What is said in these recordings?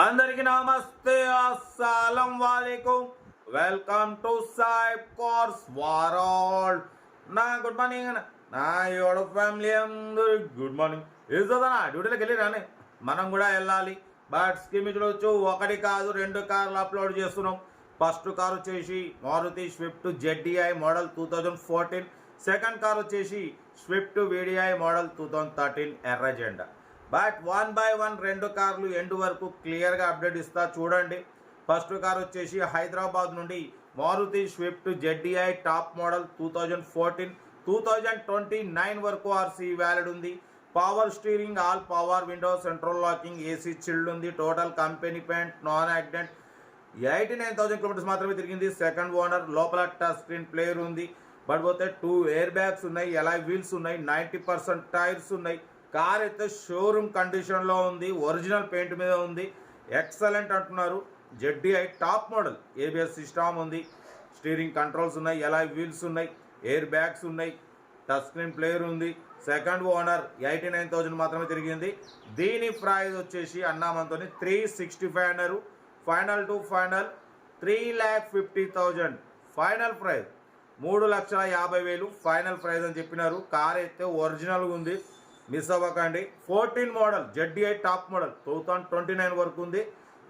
అందరికి నమస్తే అస్సలం వాలేకుం. Welcome to Saib course world. నా గుడ్ మార్నింగ్ నా యోడ ఫ్యామిలీ అందరు గుడ్ మార్నింగ్. ఏదోదనా డ్యూటీలోకి వెళ్ళి రాని. మనం కూడా వెళ్ళాలి. బట్ స్కీమ్ చూడవచ్చు ఒకటి కాదు రెండు కార్లు అప్లోడ్ చేస్తున్నాం. ఫస్ట్ కార్ వచ్చేసి Maruti Swift ZDI model two thousand fourteen. Second car వచ్చేసి Swift VDI model two thousand thirteen ఎర్ర జెండా. బట్ వన్ బై వన్ రెండు కార్లు ఎండ్ వరకు క్లియర్గా అప్డేట్ ఇస్తా చూడండి. ఫస్ట్ కార్ వచ్చేసి హైదరాబాద్ నుండి Maruti Swift ZDI top model two thousand fourteen two thousand twenty nine వరకు ఆర్సీ వ్యాలిడ్ ఉంది. Power steering all power window central locking AC chilled ఉంది. Total company paint non accident eighty nine thousand kilometres మాత్రమే తిరిగింది. Second owner లోపల touch screen player ఉంది. పడిపోతే two air bags ఉన్నాయి alloy wheels ఉన్నాయి నైంటీ పర్సెంట్ టైర్స్ ఉన్నాయి. Car అయితే షోరూమ్ కండిషన్లో ఉంది ఒరిజినల్ పెయింట్ మీద ఉంది. ఎక్సలెంట్ అంటున్నారు. ZDI top model ABS system ఉంది. స్టీరింగ్ కంట్రోల్స్ ఉన్నాయి. ఎలా వీల్స్ ఉన్నాయి. ఎయిర్ బ్యాగ్స్ ఉన్నాయి. టచ్ స్క్రీన్ ప్లేయర్ ఉంది. Second owner eighty nine thousand మాత్రమే తిరిగింది. దీని ప్రైజ్ వచ్చేసి అన్నామంతోని త్రీ సిక్స్టీ ఫైవ్ అన్నారు. Final to final three lakh fifty thousand final price మూడు లక్షల యాభై వేలు ఫైనల్ ప్రైజ్ అని చెప్పినారు. కార్ అయితే ఒరిజినల్గా ఉంది. మిస్ అవ్వకండి. Fourteen model ZDI top model two thousand twenty nine వరకు ఉంది.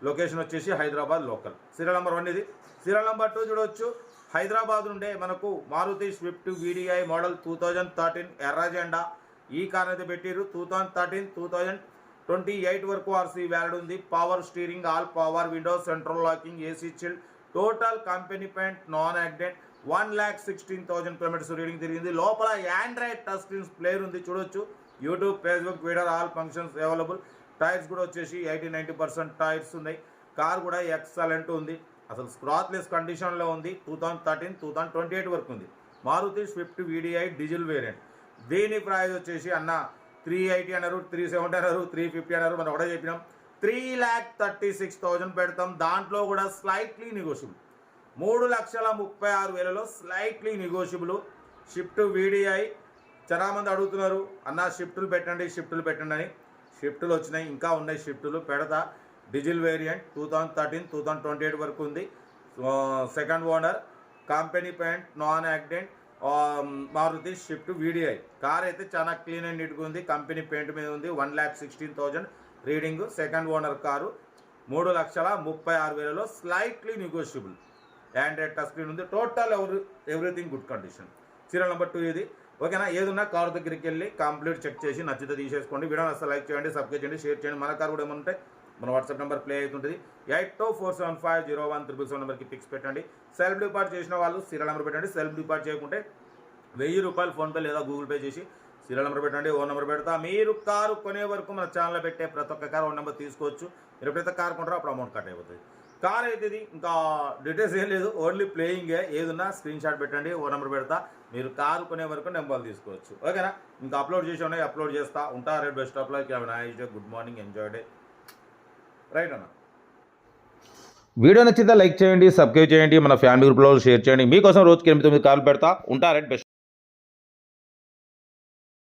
లొకేషన్ వచ్చేసి Hyderabad local. Serial number one ఇది. సీరియల్ నెంబర్ టూ చూడవచ్చు హైదరాబాద్ నుండే మనకు Maruti Swift VDI model two thousand thirteen ఎర్ర జెండా ఈ కార్ అయితే పెట్టిరు two thousand thirteen two thousand twenty eight వరకు ఆర్సీ వ్యాలిడ్ ఉంది. Power steering all power windows central locking AC chill total company paint non accident one lakh sixteen thousand kilometres reading తిరిగింది. లోపల Android touch screens player ఉంది. చూడొచ్చు. YouTube Facebook Twitter all functions available tyres కూడా వచ్చేసి eighty ninety percent tyres ఉన్నాయి. Car కూడా excellent ఉంది. అసలు స్క్రాత్లెస్ కండిషన్లో ఉంది. Two thousand thirteen two thousand twenty eight వరకు ఉంది. Maruti Swift VDI diesel variant దీని ప్రైజ్ వచ్చేసి అన్న త్రీ ఎయిటీ అన్నారు త్రీ సెవెంటీ అన్నారు త్రీ ఫిఫ్టీ అన్నారు. మనం ఒకటే చెప్పినాం. Three lakh thirty six thousand పెడతాం. దాంట్లో కూడా స్లైట్లీ నెగోషియబుల్ మూడు లక్షల ముప్పై ఆరు వేలలో స్లైట్లీ నెగోషియబుల్ షిఫ్ట్ వీడిఐ చాలా మంది అడుగుతున్నారు అన్న షిఫ్టులు పెట్టండి షిఫ్టులు పెట్టండి అని. షిఫ్టులు వచ్చినాయి ఇంకా ఉన్నాయి షిఫ్టులు. పెడతా diesel variant two thousand thirteen two thousand twenty eight వరకు ఉంది. Second owner company paint non accident Maruti Swift VDI. Car అయితే చాలా క్లీన్ అండ్ నీట్గా ఉంది కంపెనీ పెయింట్ మీద ఉంది. One lakh sixteen thousand reading second owner car. మూడు లక్షల ముప్పై ఆరు వేలలో slightly negotiable. Android touch screen ఉంది టోటల్ ఎవరి everything good condition. Serial number two ఇది. ఓకేనా? ఏదున్నా కార్ దగ్గరికి వెళ్ళి కంప్లీట్ చెక్ చేసి నచ్చితే తీసేసుకోండి. వీడియో అసలు లైక్ చేయండి సబ్స్క్రైబ్ చేయండి షేర్ చేయండి. మన కార్ కూడా ఏమంటే మన వాట్సాప్ నెంబర్ ప్లే అవుతుంటుంది. Eight two four seven five zero one triple seven నెంబర్కి పిక్స్ పెట్టండి. సెల్ఫ్ డిపార్ట్ చేసిన వాళ్ళు సీరియల్ నెంబర్ పెట్టండి. సెల్ఫ్ డిపార్ట్ చేయకుంటే వెయ్యి రూపాయలు ఫోన్పే లేదా గూగుల్ పే చేసి సీరియల్ నెంబర్ పెట్టండి ఓ నెంబర్ పెడతా. మీరు కారు కొనే వరకు మన ఛానల్లో పెట్టే ప్రతి ఒక్క కారు ఓ నెంబర్ తీసుకోవచ్చు. మీరు ఎప్పుడైతే కారు కొంటారో అప్పుడు అమౌంట్ కట్ అయిపోతుంది. కార్ అయితే ఇది ఇంకా డీటెయిల్స్ ఏం లేదు. ఓన్లీ ప్లేయింగే ఏదున్నా స్క్రీన్ షాట్ పెట్టండి. ఓ నెంబర్ పెడతా. మీరు కారు కొనే వరకు నెంబర్లు తీసుకోవచ్చు. ఓకేనా ఇంకా అప్లోడ్ చేసి ఉన్నాయి. అప్లోడ్ చేస్తా. ఉంటా. Rate best of like nice day good morning enjoy day right అన్న? వీడియో నచ్చితే లైక్ చేయండి సబ్స్క్రైబ్ చేయండి మన ఫ్యామిలీ గ్రూప్లో షేర్ చేయండి. మీకోసం రోజుకి ఎనిమిది తొమ్మిది కాల్ పెడతా. ఉంటారండి బెస్ట్